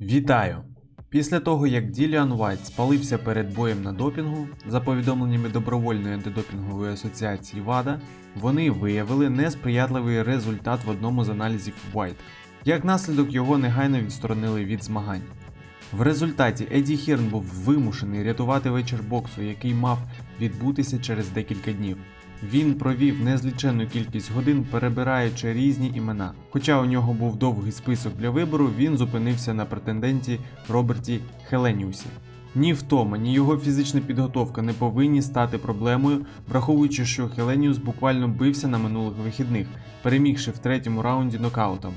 Вітаю! Після того, як Діліан Вайт спалився перед боєм на допінгу, за повідомленнями добровольної антидопінгової асоціації ВАДА, вони виявили несприятливий результат в одному з аналізів Вайта. Як наслідок його негайно відсторонили від змагань. В результаті Еді Хірн був вимушений рятувати вечір боксу, який мав відбутися через декілька днів. Він провів незліченну кількість годин, перебираючи різні імена. Хоча у нього був довгий список для вибору, він зупинився на претенденті Роберті Хеленіусі. Ні втома, ні його фізична підготовка не повинні стати проблемою, враховуючи, що Хеленіус буквально бився на минулих вихідних, перемігши в третьому раунді нокаутом.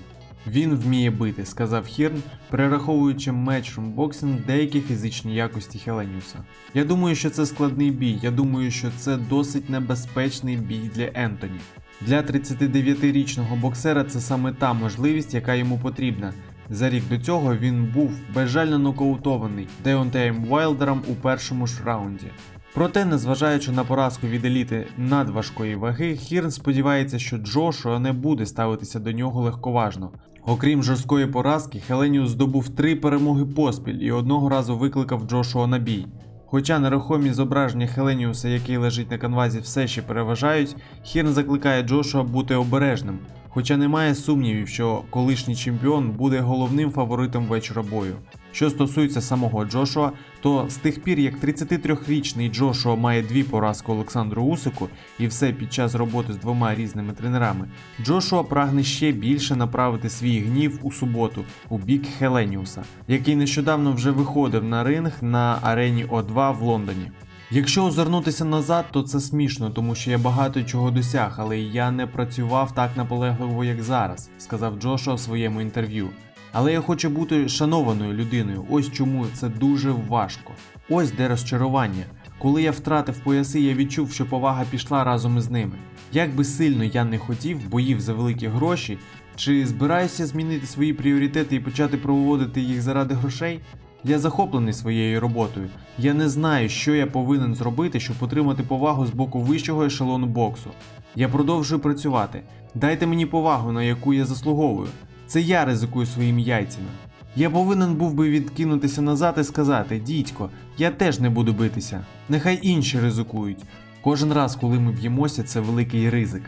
Він вміє бити, сказав Хірн, перераховуючи матчрум боксинг деякі фізичні якості Хеленіуса. Я думаю, що це складний бій. Я думаю, що це досить небезпечний бій для Ентоні. Для 39-річного боксера це саме та можливість, яка йому потрібна. За рік до цього він був безжально нокаутований Деонтеєм Вайлдером у першому ж раунді. Проте, незважаючи на поразку від еліти надважкої ваги, Хірн сподівається, що Джошуа не буде ставитися до нього легковажно. Окрім жорсткої поразки, Хеленіус здобув три перемоги поспіль і одного разу викликав Джошуа на бій. Хоча нерухомі зображення Хеленіуса, який лежить на канвазі, все ще переважають, Хірн закликає Джошуа бути обережним. Хоча немає сумнівів, що колишній чемпіон буде головним фаворитом вечора бою. Що стосується самого Джошуа, то з тих пір, як 33-річний Джошуа має дві поразки Олександру Усику і все під час роботи з двома різними тренерами, Джошуа прагне ще більше направити свій гнів у суботу у бік Хеленіуса, який нещодавно вже виходив на ринг на арені О2 в Лондоні. Якщо озирнутися назад, то це смішно, тому що я багато чого досяг, але я не працював так наполегливо, як зараз, сказав Джошуа в своєму інтерв'ю. Але я хочу бути шанованою людиною. Ось чому це дуже важко. Ось де розчарування. Коли я втратив пояси, я відчув, що повага пішла разом із ними. Як би сильно я не хотів боїв за великі гроші, чи збираюся змінити свої пріоритети і почати проводити їх заради грошей? Я захоплений своєю роботою. Я не знаю, що я повинен зробити, щоб отримати повагу з боку вищого ешелону боксу. Я продовжую працювати. Дайте мені повагу, на яку я заслуговую. Це я ризикую своїми яйцями. Я повинен був би відкинутися назад і сказати: дідько, я теж не буду битися. Нехай інші ризикують. Кожен раз, коли ми б'ємося, це великий ризик,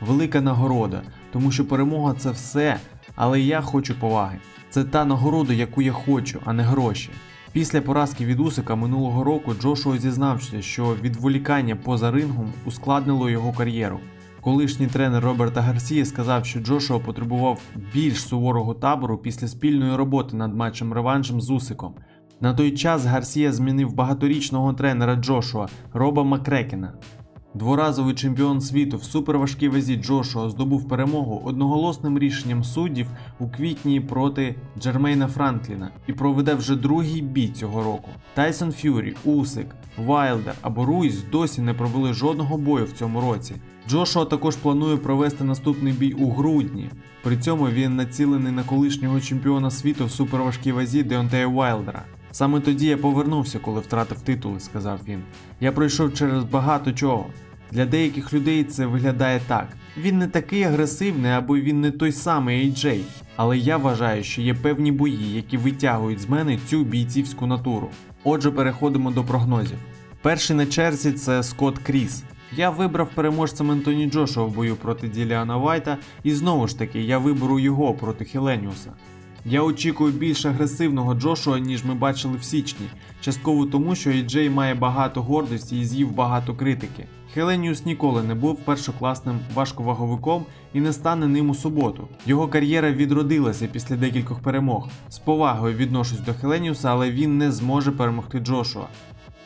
велика нагорода, тому що перемога це все, але я хочу поваги. Це та нагорода, яку я хочу, а не гроші. Після поразки від Усика минулого року Джошуа зізнався, що відволікання поза рингом ускладнило його кар'єру. Колишній тренер Роберта Гарсія сказав, що Джошуа потребував більш суворого табору після спільної роботи над матчем реваншем з Усиком. На той час Гарсія змінив багаторічного тренера Джошуа Роба Макрекена. Дворазовий чемпіон світу в суперважкій вазі Джошуа здобув перемогу одноголосним рішенням суддів у квітні проти Джермейна Франкліна і проведе вже другий бій цього року. Тайсон Ф'юрі, Усик, Вайлдер або Руйс досі не провели жодного бою в цьому році. Джошуа також планує провести наступний бій у грудні. При цьому він націлений на колишнього чемпіона світу в суперважкій вазі Деонтея Вайлдера. Саме тоді я повернувся, коли втратив титули, сказав він. Я пройшов через багато чого. Для деяких людей це виглядає так. Він не такий агресивний, або він не той самий AJ. Але я вважаю, що є певні бої, які витягують з мене цю бійцівську натуру. Отже, переходимо до прогнозів. Перший на черзі це Скотт Кріс. Я вибрав переможцем Ентоні Джошуа в бою проти Діліана Вайта, і знову ж таки я виберу його проти Хеленіуса. Я очікую більш агресивного Джошуа, ніж ми бачили в січні, частково тому, що AJ має багато гордості і з'їв багато критики. Хеленіус ніколи не був першокласним важковаговиком і не стане ним у суботу. Його кар'єра відродилася після декількох перемог. З повагою відношусь до Хеленіуса, але він не зможе перемогти Джошуа.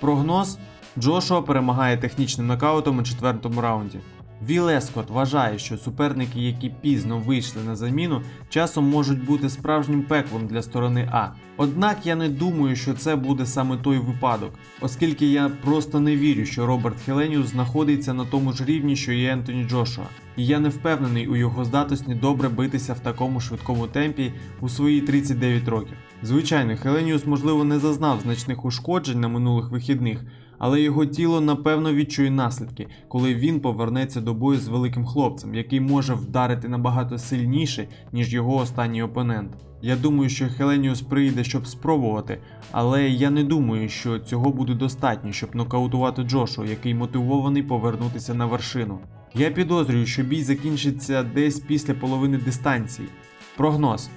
Прогноз: Джошуа перемагає технічним нокаутом у четвертому раунді. Віл Ескот вважає, що суперники, які пізно вийшли на заміну, часом можуть бути справжнім пеклом для сторони А. Однак я не думаю, що це буде саме той випадок, оскільки я просто не вірю, що Роберт Хеленіус знаходиться на тому ж рівні, що і Ентоні Джошуа. І я не впевнений у його здатності добре битися в такому швидкому темпі у свої 39 років. Звичайно, Хеленіус, можливо, не зазнав значних ушкоджень на минулих вихідних, але його тіло напевно відчує наслідки, коли він повернеться до бою з великим хлопцем, який може вдарити набагато сильніше, ніж його останній опонент. Я думаю, що Хеленіус прийде, щоб спробувати, але я не думаю, що цього буде достатньо, щоб нокаутувати Джошу, який мотивований повернутися на вершину. Я підозрюю, що бій закінчиться десь після половини дистанції. Прогноз.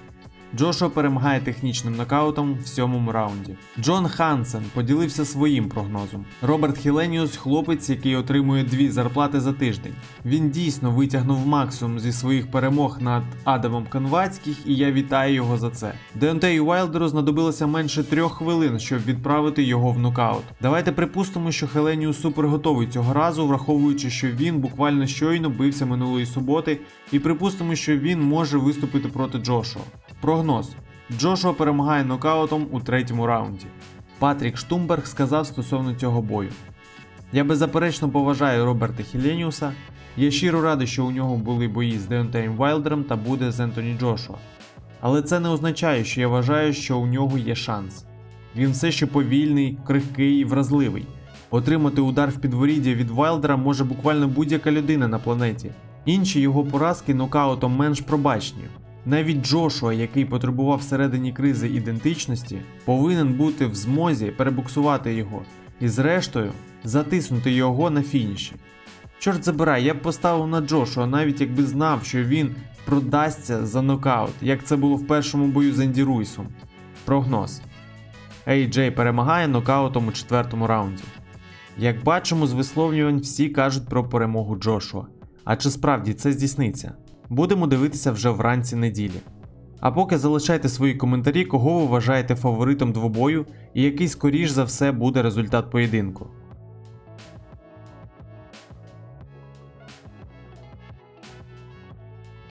Джошуа перемагає технічним нокаутом в сьомому раунді. Джон Хансен поділився своїм прогнозом. Роберт Хіленіус хлопець, який отримує дві зарплати за тиждень. Він дійсно витягнув максимум зі своїх перемог над Адамом Канвацьких, і я вітаю його за це. Деонтею Вайлдеру знадобилося менше трьох хвилин, щоб відправити його в нокаут. Давайте припустимо, що Хеленіус супер готовий цього разу, враховуючи, що він буквально щойно бився минулої суботи, і припустимо, що він може виступити проти Джошуа. Прогноз. Джошуа перемагає нокаутом у третьому раунді. Патрік Штумберг сказав стосовно цього бою. Я беззаперечно поважаю Роберта Хіленіуса. Я щиро радий, що у нього були бої з Деонтеєм Вайлдером та буде з Ентоні Джошуа. Але це не означає, що я вважаю, що у нього є шанс. Він все ще повільний, крихкий і вразливий. Отримати удар в підворіддя від Вайлдера може буквально будь-яка людина на планеті. Інші його поразки нокаутом менш пробачні. Навіть Джошуа, який потребував всередині кризи ідентичності, повинен бути в змозі перебуксувати його і, зрештою, затиснути його на фініші. Чорт забирай, я б поставив на Джошуа, навіть якби знав, що він продасться за нокаут, як це було в першому бою з Енді Руйсом. Прогноз. AJ перемагає нокаутом у четвертому раунді. Як бачимо з висловлювань, всі кажуть про перемогу Джошуа. А чи справді це здійсниться? Будемо дивитися вже вранці неділі. А поки залишайте свої коментарі, кого ви вважаєте фаворитом двобою і який скоріш за все буде результат поєдинку.